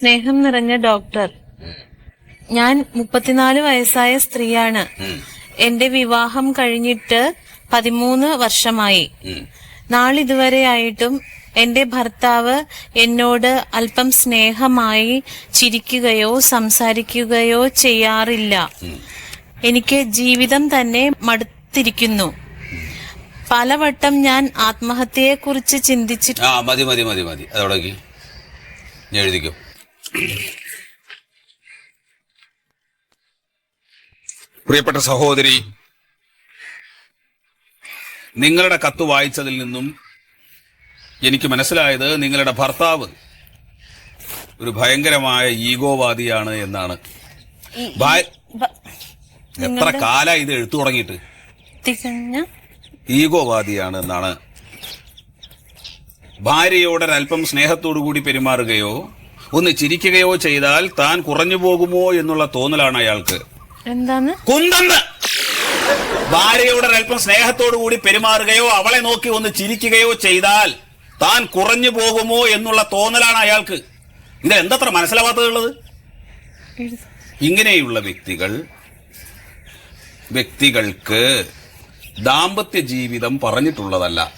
സ്നേഹം നിറഞ്ഞ ഡോക്ടർ. ഞാൻ മുപ്പത്തിനാല് വയസ്സായ സ്ത്രീയാണ്. എന്റെ വിവാഹം കഴിഞ്ഞിട്ട് പതിമൂന്ന് വർഷമായി. നാളിതുവരെ ആയിട്ടും എന്റെ ഭർത്താവ് എന്നോട് അല്പം സ്നേഹമായി ചിരിക്കുകയോ സംസാരിക്കുകയോ ചെയ്യാറില്ല. എനിക്ക് ജീവിതം തന്നെ മടുത്തിരിക്കുന്നു. പലവട്ടം ഞാൻ ആത്മഹത്യയെക്കുറിച്ച് ചിന്തിച്ചിട്ട് ആ മതി മതി മതി മതി. അതോടൊക്കെ എഴുതിക്കും? പ്രിയപ്പെട്ട സഹോദരി നിങ്ങളുടെ കത്ത് വായിച്ചതിൽ നിന്നും എനിക്ക് മനസ്സിലായത് നിങ്ങളുടെ ഭർത്താവ് ഒരു ഭയങ്കരമായ ഈഗോവാദിയാണ് എന്നാണ്. എത്ര കാലായി ഇത് എഴുത്തു തുടങ്ങിയിട്ട്? ഈഗോവാദിയാണ് എന്നാണ്. ഭാര്യയോട് ഒരല്പം സ്നേഹത്തോടു കൂടി പെരുമാറുകയോ ഒന്ന് ചിരിക്കുകയോ ചെയ്താൽ താൻ കുറഞ്ഞു പോകുമോ എന്നുള്ള തോന്നലാണ് അയാൾക്ക്. എന്താണ്? കുന്തന്ന്! ഭാര്യയോട് അല്പം സ്നേഹത്തോടു കൂടി പെരുമാറുകയോ അവളെ നോക്കി ഒന്ന് ചിരിക്കുകയോ ചെയ്താൽ താൻ കുറഞ്ഞു പോകുമോ എന്നുള്ള തോന്നലാണ് അയാൾക്ക്. ഇത് എന്തത്ര മനസ്സിലാവാത്തതുള്ളത്? ഇങ്ങനെയുള്ള വ്യക്തികൾ വ്യക്തികൾക്ക് ദാമ്പത്യ ജീവിതം പറഞ്ഞിട്ടുള്ളതല്ല.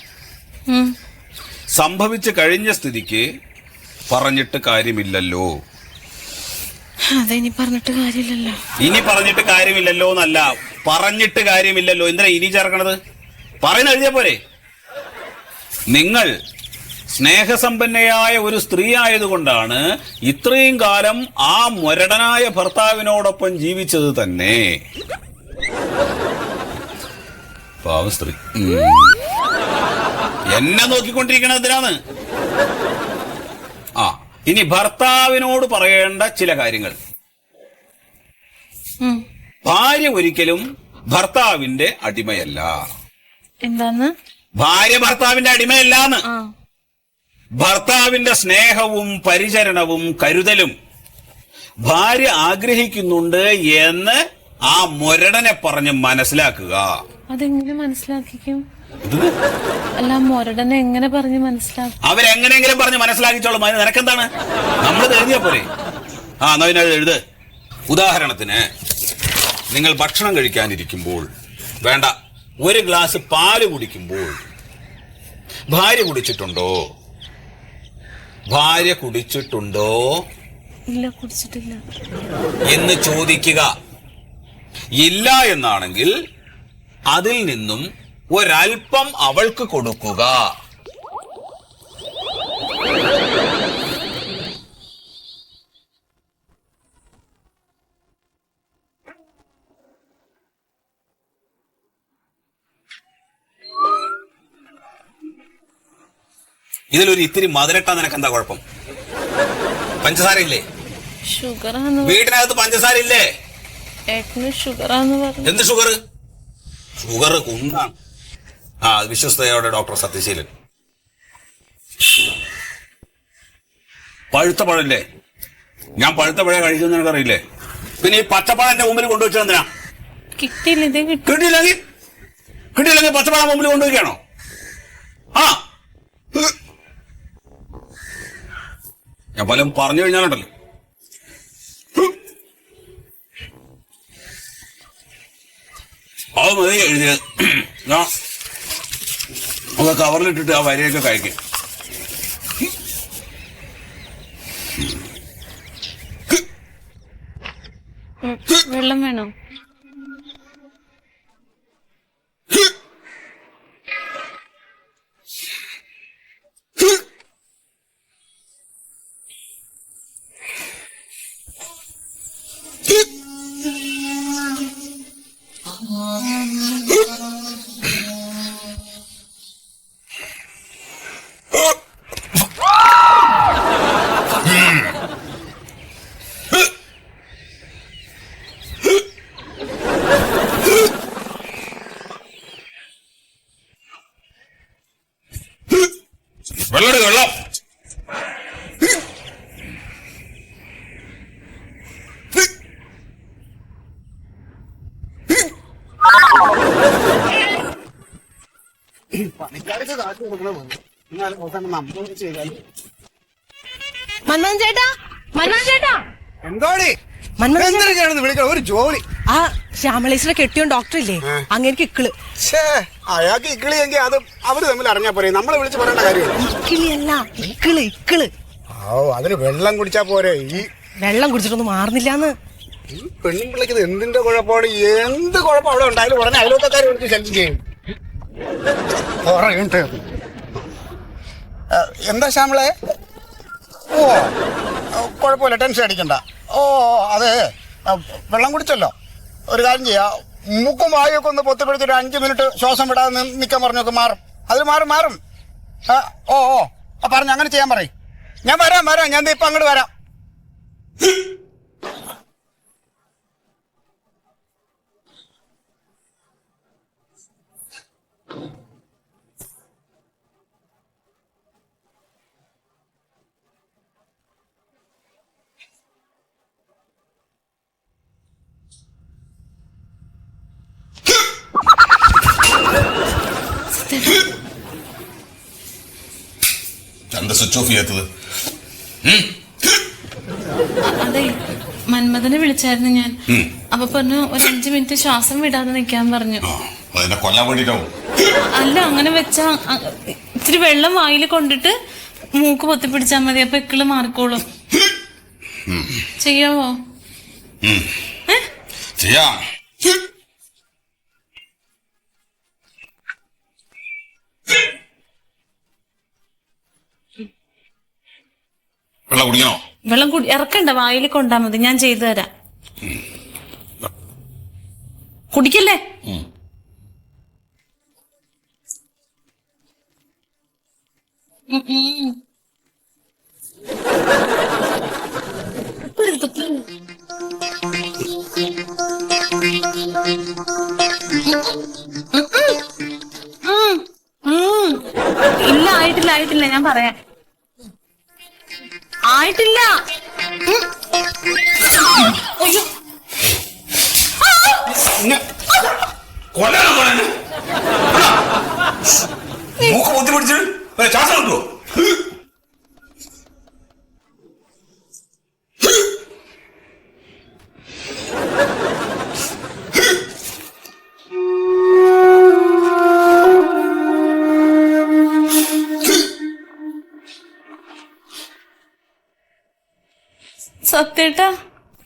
സംഭവിച്ചു കഴിഞ്ഞ സ്ഥിതിക്ക് പറഞ്ഞിട്ട് കാര്യമില്ലല്ലോ. അതിനി പറഞ്ഞിട്ട് കാര്യമില്ലല്ലോ. ഇനി പറഞ്ഞിട്ട് കാര്യമില്ലല്ലോ എന്നല്ല. പറഞ്ഞിട്ട് കാര്യമില്ലല്ലോ. എന്തിനാ ഇനി ചേർക്കണത്? പറയുന്ന എഴുതിയ പോരെ. നിങ്ങൾ സ്നേഹസമ്പന്നയായ ഒരു സ്ത്രീ ആയതുകൊണ്ടാണ് ഇത്രയും കാലം ആ മുരടനായ ഭർത്താവിനോടൊപ്പം ജീവിച്ചത് തന്നെ. പാവ സ്ത്രീ. എന്നെ നോക്കിക്കൊണ്ടിരിക്കണത് എന്തിനാണ്? ഇനി ഭർത്താവിനോട് പറയേണ്ട ചില കാര്യങ്ങൾ. ഭാര്യ ഒരിക്കലും ഭർത്താവിന്റെ അടിമയല്ല. എന്താന്ന്? ഭാര്യ ഭർത്താവിന്റെ അടിമയല്ല എന്ന് ഭർത്താവിന്റെ സ്നേഹവും പരിചരണവും കരുതലും ഭാര്യ ആഗ്രഹിക്കുന്നുണ്ട് എന്ന് ആ മുരടനെ പറഞ്ഞ് മനസ്സിലാക്കുക. അതെങ്ങനെ മനസ്സിലാക്കിക്കും? അല്ല മൊരടനെ എങ്ങനെ പറഞ്ഞ് മനസ്സിലാക്കും? അവരെങ്ങനെയെങ്കിലും പറഞ്ഞ് മനസ്സിലാക്കിച്ചോളും. അതിന് നിനക്കെന്താണ്? നമ്മൾ എഴുതിയ പോലെ ആ എന്നാ പിന്നെ എഴുത്. ഉദാഹരണത്തിന് നിങ്ങൾ ഭക്ഷണം കഴിക്കാനിരിക്കുമ്പോൾ വേണ്ട ഒരു ഗ്ലാസ് പാൽ കുടിക്കുമ്പോൾ ഭാര്യ കുടിച്ചിട്ടുണ്ടോ? ഭാര്യ കുടിച്ചിട്ടുണ്ടോ? ഇല്ല കുടിച്ചിട്ടില്ല. എന്ന് ചോദിക്കുക. ഇല്ല എന്നാണെങ്കിൽ അതിൽ നിന്നും ഒരൽപ്പം അവൾക്ക് കൊടുക്കുക. ഇതിലൊരു ഇത്തിരി മധുരട്ടാ നിനക്ക് എന്താ കുഴപ്പം പഞ്ചസാര ഇല്ലേ വീട്ടിനകത്ത് പഞ്ചസാര ഇല്ലേ എന്ത് ഷുഗർ ഷുഗർ കുന്നാണ് ആ വിശ്വസ്തയോടെ ഡോക്ടർ സത്യശീലൻ. പഴുത്ത പഴല്ലേ? ഞാൻ പഴുത്ത പഴം കഴിക്കുന്ന അറിയില്ലേ പിന്നെ ഈ പച്ചപ്പഴം എന്റെ മുമ്പിൽ കൊണ്ടുവച്ചത് എന്തിനാ? കിട്ടിയില്ല ഇതേ കിട്ടി. കിട്ടിയില്ലെങ്കിൽ? കിട്ടിയില്ലെങ്കിൽ പച്ചപ്പഴം മുമ്പിൽ കൊണ്ടുവയ്ക്കാണോ ആ. ഞാൻ പലതും പറഞ്ഞു കഴിഞ്ഞാലുണ്ടല്ലോ. അത് മതി എഴുതിയത് ഞാൻ അത് കവറിലിട്ടിട്ട് ആ വരിയൊക്കെ കഴിക്കും. വെള്ളം വേണോ വെള്ളം എടുക്ക്, വെള്ളം പണിക്കാർക്ക് കാശ് കൊടുക്കണം എന്നാലും അവസാനം നമ്മൾ ചെയ്താൽ മന്മൻ ചേട്ടാ എന്തോടി? മന്മഥൻ ചേട്ടാ. എന്തിനൊക്കെയാണെന്ന് വിളിക്കണം? ഒരു ജോലി. ആ ശ്യാമളേശ്വര കെട്ടിയോ ഡോക്ടർ ഇല്ലേ അങ്ങനെ ഇക്കിൾ. ഛേ അയാൾക്ക് ഇക്കിളിയെങ്കിൽ അത് അവർ തമ്മിൽ അറിഞ്ഞാ പോരെ. നമ്മളെ വിളിച്ച് പറയേണ്ട കാര്യമില്ല. ഇക്കിളിയല്ല ഇക്കിൾ ഇക്കിൾ. ഓ അതിന് വെള്ളം കുടിച്ചാ പോരെ. ഈ വെള്ളം കുടിച്ചിട്ടൊന്നും മാറുന്നില്ലാന്ന്. ഈ പെണ്ണും എന്തിന്റെ കുഴപ്പമാണ്? എന്ത് കുഴപ്പം അവിടെ ഉണ്ടായാലും ഉടനെ അയലോക്കാരെ വിളിച്ച് ശല്യം ചെയ്യും. എന്താ ശ്യാമളെ? ഓ കുഴപ്പമില്ല ടെൻഷൻ അടിക്കണ്ട. ഓ അതെ. വെള്ളം കുടിച്ചല്ലോ. ഒരു കാര്യം ചെയ്യാ. മൂക്കും വായൊക്കെ ഒന്ന് പൊത്തിപ്പിടിച്ചിട്ട് അഞ്ച് മിനിറ്റ് ശ്വാസം വിടാതെ നിൽക്കാൻ പറഞ്ഞൊക്കെ മാറും. അതിൽ മാറും മാറും. ഓ ഓ. പറഞ്ഞു അങ്ങനെ ചെയ്യാൻ പറയും. ഞാൻ വരാം വരാം. ഞാൻ ഇപ്പം അങ്ങോട്ട് വരാം. സ്വിച്ച് ഓഫ് ചെയ്യാത്തത് അതെ മന്മഥനെ വിളിച്ചായിരുന്നു ഞാൻ. അപ്പൊ പറഞ്ഞു ഒരു അഞ്ചു മിനിറ്റ് ശ്വാസം വിടാതെ നിൽക്കാൻ പറഞ്ഞു. അതിനെ കൊല്ലാൻ വേണ്ടിട്ടാവും. അല്ല അങ്ങനെ വെച്ചാ ഇത്തിരി ഇച്ചിരി വെള്ളം വായിൽ കൊണ്ടിട്ട് മൂക്ക് പൊത്തിപ്പിടിച്ചാ മതി അപ്പൊ ഇക്കിൾ മാറിക്കോളും. ചെയ്യാവോ? ചെയ്യാം. വെള്ളം കുടിക്കണോ? വെള്ളം കുടി ഇറക്കണ്ട വായിൽ കൊണ്ടാ മതി ഞാൻ ചെയ്തു തരാം. കുടിക്കല്ലേ. ഇല്ല ആയിട്ടില്ല ആയിട്ടില്ല ഞാൻ പറയാം. ആയിട്ടില്ല. മൂക്ക് പിടിച്ച് ശ്വാസം കിട്ടുമോ സത്യേട്ടാ?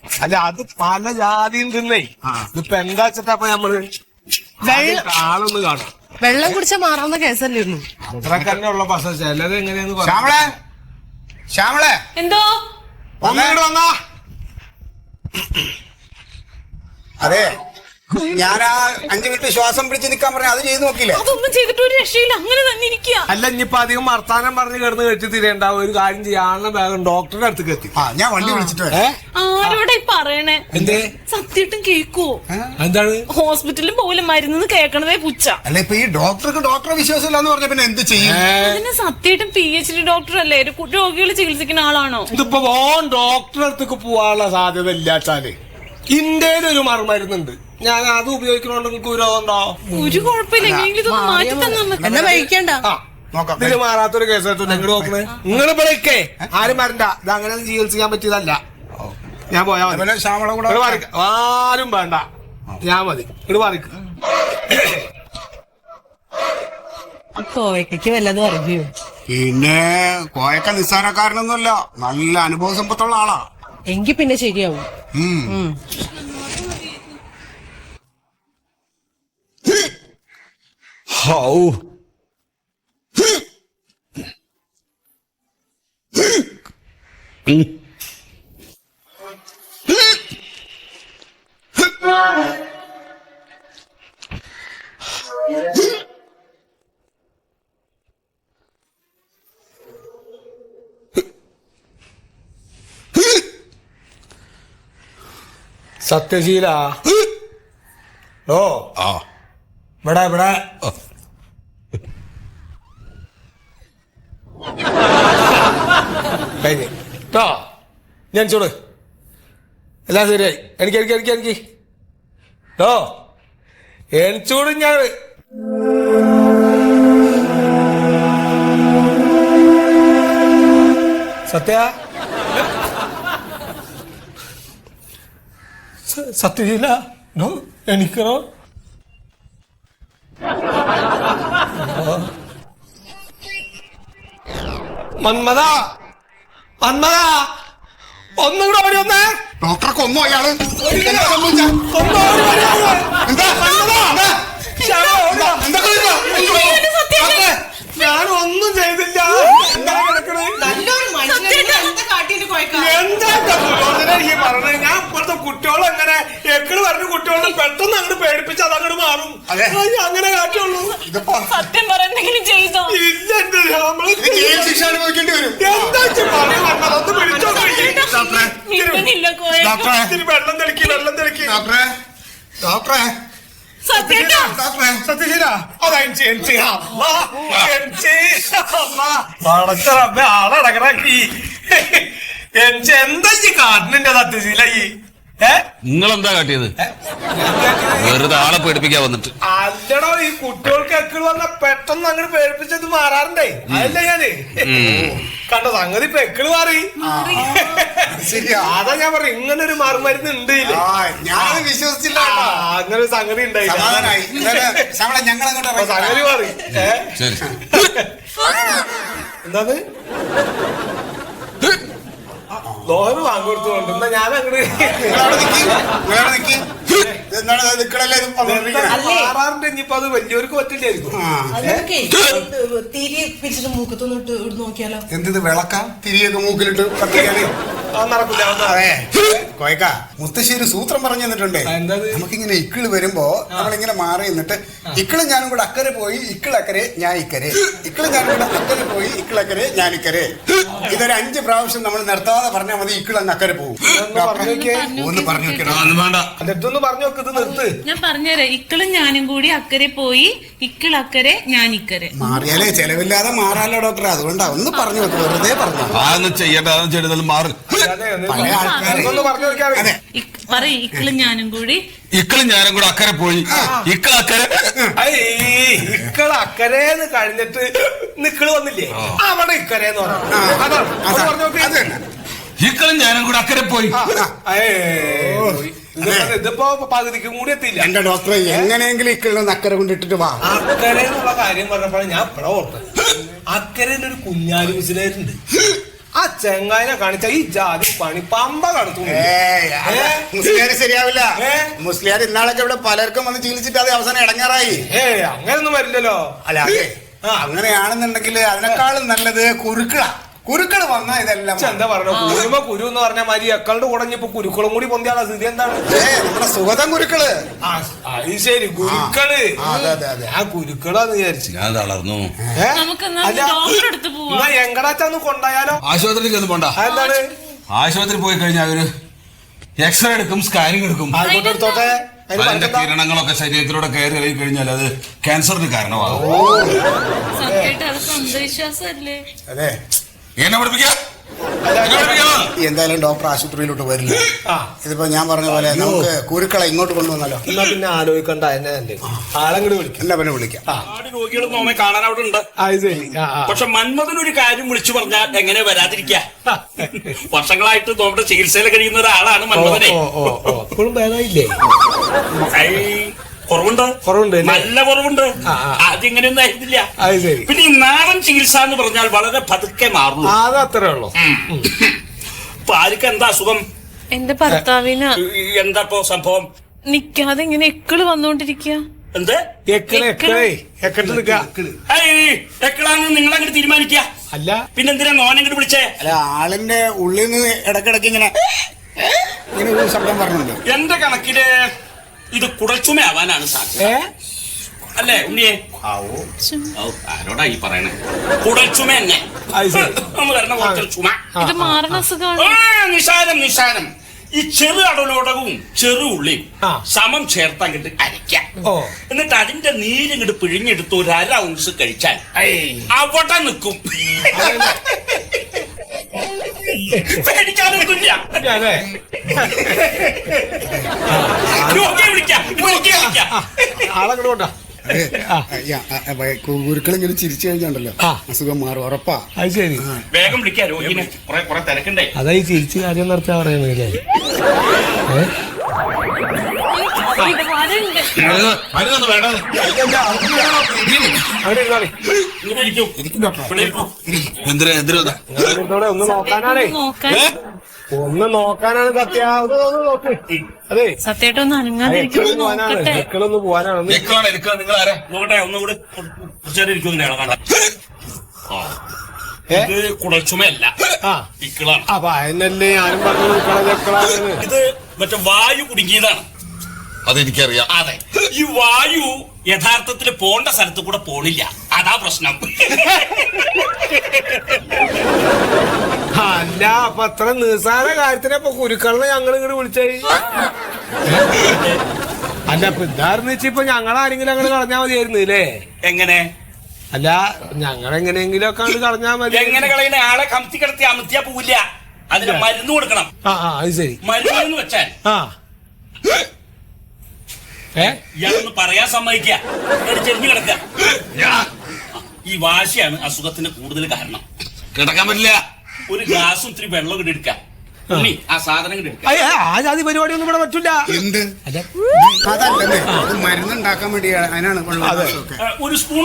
അല്ല അത് പല ജാതിയും തിന്നേ ഇതിപ്പോ എന്താ വെച്ചിട്ടാ നമ്മൾ വെള്ളം ആളൊന്ന് കാണാം. വെള്ളം കുടിച്ച മാറാവുന്ന കേസല്ലായിരുന്നു അത്രക്കന്നെ അത്രയ്ക്ക് തന്നെ ഉള്ള പസ ചിലത് എങ്ങനെയാന്ന് ശ്യാമളെ ശ്യാമളെ. എന്തോ? ഒന്നിങ്ങോട്ട് വന്നാ. അതെ. ഞാൻ ആ അഞ്ചു മിനിറ്റ് ശ്വാസം പിടിച്ച് നിൽക്കാൻ പറഞ്ഞ അത് ചെയ്ത് നോക്കില്ലേ അതൊന്നും ചെയ്തിട്ട് ഒരു രക്ഷയില്ല. അങ്ങനെ തന്നെ ഇരിക്കുക അല്ല ഇനിയിപ്പൊ അധികം വർത്താനം പറഞ്ഞ് കിടന്ന് കെട്ടി തിരേണ്ട ഒരു കാര്യം ചെയ്യാനുള്ള ഭാഗം ഡോക്ടറുടെ അടുത്തേക്ക് എത്തി. ആ ഞാൻ വണ്ടി വിളിച്ചിട്ട് വരാം. ആരോടെ പറയണേ? എന്തേ? സത്യമായിട്ടും കേക്കുവോ? എന്താണ്? ഹോസ്പിറ്റലിൽ പോലും മരുന്ന് കേൾക്കണതേ പുച്ച അല്ല ഇപ്പൊ ഈ ഡോക്ടർക്ക് ഡോക്ടറെ വിശ്വാസമില്ല എന്ന് പറഞ്ഞ പിന്നെ എന്ത് ചെയ്യും? അതിന് സത്യമായിട്ടും പി എച്ച് ഡി ഡോക്ടർ അല്ലേ ഒരു കു- രോഗികളെ ചികിത്സിക്കുന്ന ആളാണോ? ഇതിപ്പോ ഓൻ ഡോക്ടറെ അടുത്തേക്ക് പോവാനുള്ള സാധ്യത ഇല്ലാച്ചാൽ ഇന്ത്യയിൽ ഒരു മറുമരുന്നുണ്ട്. ഞാൻ അത് ഉപയോഗിക്കണോണ്ട് നിങ്ങൾക്ക് വിരോധമുണ്ടോ ഒരു കുഴപ്പമില്ല. എങ്ങനെയെങ്കിലും മാറ്റി തന്നാ മതി. എന്നാ കഴിക്കണ്ട ആ നോക്കാം. ഇതിൽ മാറാത്തൊരു കേസ് നിങ്ങൾ നോക്കണേ? നിങ്ങൾ ഇവിടേക്കേ ആരും വരണ്ട. ഇത് അങ്ങനെ ചികിത്സിക്കാൻ പറ്റിയതല്ല. ഞാൻ പോയാ മതി. ആരും വേണ്ട. ഞാൻ മതി. ഇങ്ങോട്ട് മാറിക്ക്. കോവയ്ക്ക് വല്ലതും അറിയോ? പിന്നെ കോയക്ക നിസ്സാരക്കാരനൊന്നുമല്ല. നല്ല അനുഭവ സമ്പത്തുള്ള ആളാ. എങ്കി പിന്നെ ശരിയാവും. ഉം. ഉം. ഹൗ സത്യശീല ഓ ആ ഇവിടെ ഇവിടെ കഴിഞ്ഞ്. കേട്ടോ ഞാൻ ചൂട് എല്ലാം ശരിയായി. എനിക്ക് എനിക്ക് എനിക്ക് എനിക്ക്. കേട്ടോ എനിച്ചൂട് ഞാൻ. സത്യ? സത്യജില്ല? നോ എനിക്കറോ? മന്മത? മന്മത ഒന്നും കൂടെ ഓടി വന്നേ. ഡോക്ടറെ കൊന്നു അയാൾ. എന്താ സംഭവിച്ചേ? ഓടി? എന്താ? എന്താ? എന്താ? ഞാൻ ഒന്നും ചെയ്തില്ല. എന്താ കിടക്കണേ നല്ലൊരു മനുഷ്യനെ എന്താ കൊയക്കാം എന്താ ഈ പറഞ്ഞത് ഞാൻ ഇപ്പോഴത്തെ കുട്ടികളെ അങ്ങനെ എക്കട് പറഞ്ഞ കുട്ടികളെ പെട്ടെന്ന് അങ്ങോട്ട് പേടിപ്പിച്ച് അതങ്ങോട്ട് മാറും. അതെ. ഞാൻ അങ്ങനെ കാറ്റുള്ളൂ ഇതിപ്പോ സത്യം പറയുന്നെങ്കിലും ചെയ്തോ? ഇല്ല എന്റെ നമ്മൾ ഇത് ജയിൽ ശിക്ഷ അനുഭവിക്കേണ്ടി വരും. എന്താ ഇജ്ജ് പറയുന്നത്? അതൊന്ന് പിടിച്ചോ ഡോക്ടറെ മിണ്ടുന്നില്ല കോയ ഡോക്ടറെ. ഇത്തിരി വെള്ളം തെളിക്കി വെള്ളം തെളിക്കി. ഡോക്ടറെ. ഡോക്ടറെ. എന്താ കാട്ടിന്റെ സത്യശീല ഈ? നിങ്ങൾ എന്താ കാട്ടിയത്? വെറുതെ ആളെ പേടിപ്പിക്കാൻ വന്നിട്ട്. അല്ലടോ ഈ കുട്ടികൾക്ക് എക്കിൾ വന്ന പെട്ടെന്ന് അങ്ങനെ പേടിപ്പിച്ചത് മാറാറുണ്ടേ? അതല്ല ഞാൻ? കണ്ട സംഗതി ഇപ്പൊ എക്കിൾ മാറി. ശരിയാ. അതാ ഞാൻ പറഞ്ഞു ഇങ്ങനെ ഒരു മറുമരുന്ന് ഉണ്ട് ഞാൻ വിശ്വസിച്ചില്ല അങ്ങനെ ഒരു സംഗതി അങ്ങോട്ട് അപ്പൊ സംഗതി മാറി. ഏ? ശരി വാങ്ങി കൊടുത്തു കൊണ്ടുവന്ന ഞാൻ അങ്ങോട്ട് നിങ്ങളവിടെ നിക്കി നിങ്ങളവിടെ നിക്കി എന്താണ് നിക്കളല്ലേ ഇത് പറഞ്ഞോണ്ടിരിക്കണേ? മാറാറുണ്ട് ഇനിയിപ്പോ അത് വലിയവർക്ക് പറ്റില്ലായിരിക്കും. ആ. തിരി പിടിച്ചിട്ട് നോക്കിയാലോ? എന്തിത് വിളക്ക? തിരിയൊക്കെ മൂക്കിലിട്ട് കത്തിക്കാന്. കോയക്ക മുത്തശ്ശി ഒരു സൂത്രം പറഞ്ഞു തന്നിട്ടുണ്ടേ? നമുക്കിങ്ങനെ ഇക്കിൾ വരുമ്പോ നമ്മളിങ്ങനെ മാറി നിന്നിട്ട് ഇക്കിൾ ഞാനും കൂടെ അക്കരെ പോയി ഇക്കിളക്കരെ ഞാൻ ഇക്കരെ. ഇക്കിൾ ഞാനും കൂടെ അക്കരെ പോയി ഇക്കിളക്കരെ ഞാൻ ഇക്കരെ. ഇതൊരു അഞ്ച് പ്രാവശ്യം നമ്മൾ നിർത്താതെ പറഞ്ഞാൽ മതി ഇക്കിൾ അങ്ങ് അക്കരെ പോകും. ഒന്ന് പറഞ്ഞു നോക്കിയേ. പറഞ്ഞു വെക്കത് നോക്ക് ഇത് നിർത്ത്. ഞാൻ പറഞ്ഞുതരാം. ഇക്കളും ഞാനും കൂടി അക്കരെ പോയി ഇക്കിളക്കരെ ഞാൻ ഇക്കരെ. മാറിയാലേ ചെലവില്ലാതെ മാറാലോ ഡോക്ടർ അതുകൊണ്ടാ ഒന്ന് പറഞ്ഞു നോക്ക് വെറുതെ പറഞ്ഞു അതൊന്നും ചെയ്യട്ടെ അതൊന്നും ചെയ്താലും മാറി. അതെ ഒന്ന് പല ആൾക്കാര് ഒന്ന് പറഞ്ഞു നോക്കിയാൽ അതെ. പറയും ഇക്കളും ഞാനും കൂടി. ഇക്കളും ഞാനും കൂടെ അക്കരെ പോയി. ഇക്കൾ അക്കരെ ഇക്കൾ അക്കരേന്ന് കഴിഞ്ഞിട്ട് നിക്കൾ വന്നില്ലേ? അവിടെ ഇക്കരേന്ന് പറഞ്ഞു അതാണ്. പറഞ്ഞു നോക്ക്. അത് ഇക്കളും ഞാനും കൂടെ അക്കരെ പോയി. ഏയ്. ഇതിപ്പോ- ഇതിപ്പോ പകുതിക്കും കൂടി എത്തിയില്ല. എന്റെ ഡോക്ടറെ എങ്ങനെയെങ്കിലും ഇക്കിളിനൊന്ന് അക്കരെ കൊണ്ടിട്ടിട്ട് വാ. അക്കരെ എന്നുള്ള കാര്യം പറഞ്ഞപ്പോഴാണ് ഞാൻ ഇപ്പഴാ ഓർത്തത്. അക്കരയിൽ ഒരു കുഞ്ഞാലി മിസിലായിട്ടുണ്ട് ആ ചെങ്ങായിനെ കാണിച്ച ഈ ജാതി പണി പമ്പ? മുസ്ലിയാര് ശരിയാവില്ല? മുസ്ലിയാർ ഇന്നാളൊക്കെ ഇവിടെ പലർക്കും വന്ന് ചികിത്സിച്ചിട്ട് അത് അവസാനം ഇടങ്ങാറായി. ഏ അങ്ങനെയൊന്നും വരില്ലല്ലോ. അല്ല അങ്ങനെയാണെന്നുണ്ടെങ്കിൽ അതിനേക്കാളും നല്ലത് കുരുക്കള കുരുക്കൾ വന്നാ ഇതെല്ലാം എന്താ പറഞ്ഞ കുരുമ കുരു എന്ന് പറഞ്ഞ മാതിരി അക്കളുടെ കൂടെ ഇപ്പൊ കുരുക്കളും കൂടി പൊന്തിയാണ് സ്ഥിതി. എന്താണ് നമ്മുടെ സുഗതം കുരുക്കൾ. ആ, അത് ശരി ഗുരുക്കൾ ആ, അതെ, അതെ, അതെ. ആ കുരുക്കളാന്ന് വിചാരിച്ചു. ഞാൻ തളർന്നു. ഏ? നമുക്ക് എന്നാ അല്ല, ഡോക്ടറെ അടുത്ത് പോവാം. എന്നാ എങ്കടാച്ചാന്ന് കൊണ്ടായാലോ? ആശുപത്രിക്ക് ഒന്നും പോണ്ട. അതെന്താണ്? ആശുപത്രി പോയി കഴിഞ്ഞാൽ അവർ എക്സ്റേ എടുക്കും സ്കാനിങ് എടുക്കും. എടുത്തോട്ടെ? അതിന് അതിന്റെ കിരണങ്ങളൊക്കെ ശരീരത്തിലൂടെ കയറി ഇറങ്ങി കഴിഞ്ഞാൽ അത് ക്യാൻസറിന് കാരണമാകും. അതെ. എന്നെ പഠിപ്പിക്കാം? എന്തായാലും ഡോക്ടർ ആശുപത്രിയിലോട്ട് വരില്ല. ഇതിപ്പോ ഞാൻ പറഞ്ഞ പോലെ നമുക്ക് കുരുക്കളെ ഇങ്ങോട്ട് കൊണ്ടുവന്നല്ലോ എന്നാ പിന്നെ ആലോചിക്കണ്ട എന്നെ തന്നെ ആളെങ്കിലും വിളിക്കും. എന്നെ പിന്നെ വിളിക്കാം. നോമെ കാണാൻ അവിടെ ഉണ്ട്. പക്ഷെ മന്മഥൻ ഒരു കാര്യം വിളിച്ചു പറഞ്ഞാൽ എങ്ങനെ വരാതിരിക്ക? വർഷങ്ങളായിട്ട് നമ്മുടെ ചികിത്സയിൽ കഴിയുന്ന ഒരാളാണ് മന്മഥനെ. ഓ ഓ ഓ ഇപ്പോഴും ഭേദമായില്ലേ കുറവുണ്ട്. കുറവുണ്ട്? നല്ല കുറവുണ്ട്. ഇങ്ങനെയൊന്നും ആയിരുന്നില്ല. ശരി പിന്നെ ഈ നാടൻ ചികിത്സ എന്ന് പറഞ്ഞാൽ വളരെ പതുക്കെ മാറുന്നു. അത് അത്രേ ഉള്ളൂ. അപ്പൊ ആർക്കും എന്താ അസുഖം? എന്റെ ഭർത്താവിന്? എന്താപ്പോ എന്താ ഇപ്പൊ സംഭവം? നിക്കാതെ ഇങ്ങനെ എക്കൾ വന്നോണ്ടിരിക്കുക എന്ത്? എക്കളെ എക്കളെ. എക്കട്ട് നിക്ക. എക്കളാന്ന് നിങ്ങൾ അങ്ങോട്ട് തീരുമാനിക്കുക അല്ല. പിന്നെന്തിനാ നോനങ്ങോട്ട് വിളിച്ചേ? അല്ല ആളിന്റെ ഉള്ളിൽ നിന്ന് ഇടക്കിടക്ക് ഇങ്ങനെ ഇങ്ങനെ ഒരു ശബ്ദം പറഞ്ഞല്ലോ എന്റെ കണക്കിൽ ഇത് കുടച്ചുമയാവാനാണ് സാധ്യത. അല്ലേ ഉണ്ണിയെ? ആരോടാ ഈ പറയണേ? കുടൽച്ചുമ. തന്നെ ശരി. ഒന്ന് വരണ ചുമ നിസാരം നിസാരം ഈ ചെറു അടലോടകവും ചെറു ഉള്ളിയും. സമം ചേർത്ത് അങ്ങോട്ട് അരയ്ക്കാം. എന്നിട്ട് അതിന്റെ നീരിങ്ങോട്ട് പിഴിഞ്ഞെടുത്ത് ഒരു അര ഔൺസ് കഴിച്ചാൽ അവിടെ നിൽക്കും. പേടിക്കാനൊന്നുമില്ല. അതെ. വിളിക്കാം വിളിക്കാം. ആളെങ്ങോട്ട് ചിരിച്ചു കഴിഞ്ഞുണ്ടല്ലോ. ആ. അസുഖം മാറും ഉറപ്പാ. അത് ശരി. വേഗം വിളിക്കാം രോഗിനെ. കുറെ കുറെ തിരക്കണ്ടേ അതായി ചിരിച്ചു ചിരിച്ച് കാര്യം നടത്താൻ പറയുന്നില്ലേ എന്തിനാ എന്തിനാ ഇതോടെ ഒന്ന് നോക്കാനാണേ. ഒന്ന് നോക്കാനാണ് സത്യ. ഒന്ന് ഒന്ന് നോക്ക്. അതെ. സത്യമായിട്ട് ഒന്ന് അനങ്ങാതിരിക്കുമ്പോ പോവാനാണ് നിങ്ങൾ ആരെ? നോക്കട്ടെ ഒന്നുകൂടി? ഇത് കുടച്ചുമയല്ല ആ. ഇക്കിളാണ്. അപ്പൊ അതിനല്ലേ ഞാനും പറഞ്ഞു ഇത് മറ്റേ വായു കുടുങ്ങിയതാണ്. അതെനിക്കറിയാം. അതെ. ഈ വായു യഥാർത്ഥത്തിൽ പോണ്ട സ്ഥലത്ത് കൂടെ പോണില്ല. അതാ പ്രശ്നം. അല്ല അപ്പൊ അത്ര നിസ്സാര കാര്യത്തിനെ ഇപ്പൊ കുരുക്കളെ ഞങ്ങൾ ഇങ്ങോട്ട് വിളിച്ചായി അല്ല ഇപ്പൊ ഇതായിരുന്നു വെച്ചാൽ ഇപ്പൊ ഞങ്ങൾ ആരെങ്കിലും അങ്ങോട്ട് കളഞ്ഞാ മതിയായിരുന്നു അല്ലേ എങ്ങനെ? അല്ല ഞങ്ങൾ എങ്ങനെയെങ്കിലും ഒക്കെ അങ്ങോട്ട് കളഞ്ഞാ മതി. എങ്ങനെ കളയുന്ന ആളെ കമത്തി കിടത്തി അമത്തിയാ പോവില്ല. അതിന് മരുന്ന് കൊടുക്കണം. ആ ആ അത് ശരി. മരുന്ന് വെച്ചാൽ ആ. ഇയാളൊന്ന് പറയാൻ സമ്മതിക്കുക. ചെറിഞ്ഞു കിടക്കുക. ഈ വാശിയാണ് അസുഖത്തിന് കൂടുതൽ കാരണം. കിടക്കാൻ പറ്റില്ല. ഒരു ഗ്ലാസും ഇത്തിരി വെള്ളം കൂടി എടുക്കാം ഉണ്ണി ആ സാധനം കൂടി എടുക്കാം അയ്യ, ആ ജാതി പരിപാടി ഒന്നും ഇവിടെ പറ്റില്ല എന്ത്? അല്ല അതല്ലേ അത് മരുന്നുണ്ടാക്കാൻ വേണ്ടി അതിനാണ്. ഒരു സ്പൂൺ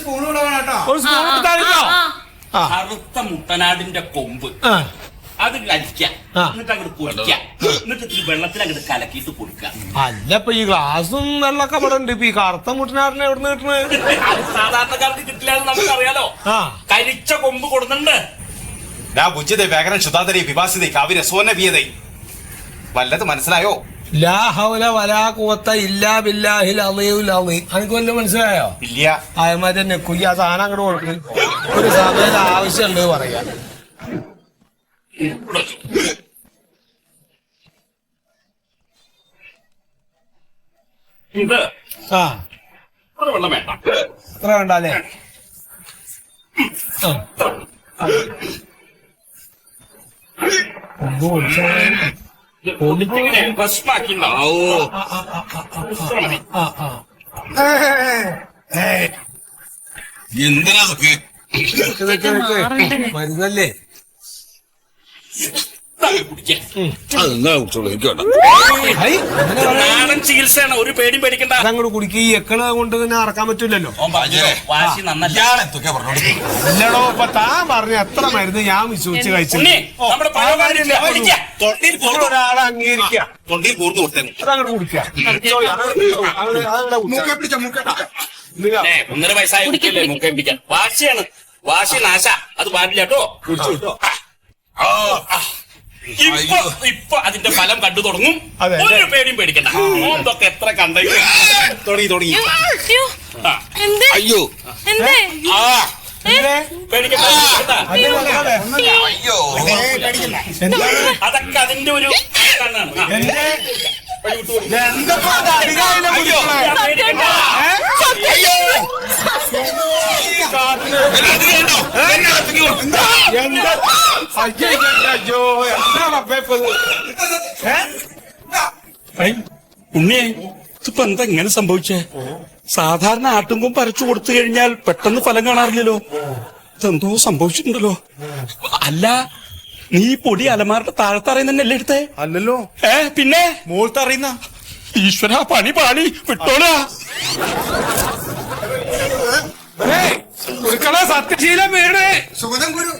സ്പൂൺ കൂടെ വേണം കേട്ടോ ഒരു സ്പൂൺ എടുത്താലോ കറുത്ത മുട്ടനാടിന്റെ കൊമ്പ്. അത് ആ. എന്നിട്ട് അങ്ങോട്ട് പൊരിക്കാം എന്നിട്ട് ഇത്തിരി വെള്ളത്തിൽ അങ്ങോട്ട് കലക്കിയിട്ട് കൊടുക്കുക അല്ല ഇപ്പൊ ഈ ഗ്ലാസും വെള്ളമൊക്കെ ഇവിടെ ഉണ്ട്. ഇപ്പൊ ഈ കറുത്ത എവിടെ നിന്ന് കിട്ടണത് അത് സാധാരണക്കാർക്ക് കിട്ടില്ല നമുക്കറിയാലോ. ആ. കരിച്ച കൊമ്പ് കൊടുക്കുന്നുണ്ട് ഡാ വ്യാകരൻ വല്ലത് മനസ്സിലായോ? ലാ ഹൗല വലാ ഇല്ലാ ബില്ലാഹിൽ അളിയുൽ അളീം അനക്ക് വല്ലതും മനസ്സിലായോ? ഇല്ല. അതേമാതിരി തന്നെ കുയ്യ സാധനം അങ്ങോട്ട് കൊടുക്ക്. ഒരു സമയത്ത് ആവശ്യമുണ്ട് പറയാ ഇത് ആ. ഒരു വെള്ളം വേണ്ട. അത്ര വേണ്ട അല്ലേ പൊടിച്ചിങ്ങനെ ഭസ്മാക്കിണ്ടാവും. ആ ആ എന്തിനാ. മരുന്നല്ലേ? നാടൻ ചികിത്സയാണ്. ഒരു പേടിയും പേടിക്കണ്ട. അങ്ങോട്ട് കുടിക്കുക ഈ എക്കണ കൊണ്ട് തന്നെ അറക്കാൻ പറ്റൂലല്ലോ. വാശി നന്നല്ല. അല്ലടോ ഇപ്പൊ താൻ പറഞ്ഞ എത്ര മരുന്ന് ഞാൻ വിശ്വസിച്ച് കഴിച്ചു ഉണ്ണി നമ്മുടെ പഴകാരില്ല കുടിക്ക. തൊണ്ടിയിൽ കൂർന്ന് ഒരാളെ അംഗീകരിക്കുക തൊണ്ടിയിൽ കൂർന്ന് കൊടുത്തേന് അതങ്ങോട്ട് കുടിക്കുക Sorry, അതങ്ങട് അതങ്ങട് അതങ്ങട് കുടിച്ചാ. മൂക്കെ പിടിച്ച മൂക്കെ പിടിച്ച നിങ്ങ ഒന്നര വയസ്സായി വാശിയാണ്. വാശി നാശ. അത് പാടില്ല കേട്ടോ. ഇപ്പൊ ഇപ്പൊ അതിന്റെ ഫലം കണ്ടു തുടങ്ങും. അതെ. ഒരു പേടിയും പേടിക്കണ്ട. ഓന്തൊക്കെ എത്ര കണ്ടെങ്കിൽ തുടങ്ങി തുടങ്ങി. അയ്യോ ആ, എന്തേ? അയ്യോ. എന്തേ? ആ, എന്തേ? പേടിക്കണ്ട പേടിക്കണ്ട. അത് നോക്കാതെ. അയ്യോ. ഏയ് പേടിക്കില്ല അതൊക്കെ അതിന്റെ ഒരു കണ്ണാണ്. ആ, എന്തേ? വഴി വിട്ടു കൊടുക്ക്. എന്തപ്പോ അത് അധികായില്ല കുടിക്കണേ? ഞാൻ പേടിക്കണ്ട. എന്താ? അയ്യോ, അയ്യോ, എന്താ റബ്ബേ ഇപ്പൊ ഇത്? ഏ? ഐ, ഉണ്ണിയെ ഇതിപ്പോ എന്താ ഇങ്ങനെ സംഭവിച്ചേ? സാധാരണ ആട്ടുംകും പരച്ചു കൊടുത്തു കഴിഞ്ഞാൽ പെട്ടെന്ന് ഫലം കാണാറില്ലല്ലോ. ഇതെന്തോ സംഭവിച്ചിട്ടുണ്ടല്ലോ. അല്ല നീ പൊടി അലമാരുടെ താഴത്തറയിൽ തന്നെ അല്ലേ എടുത്തേ? അല്ലല്ലോ. ഏ പിന്നെ? മോൾത്തറിയുന്ന ഈശ്വര പണി പാളി വിട്ടോളാ. ഏയ്, കുടിക്കണ സത്യശീലം വീട് സുഗതം ഗുരു.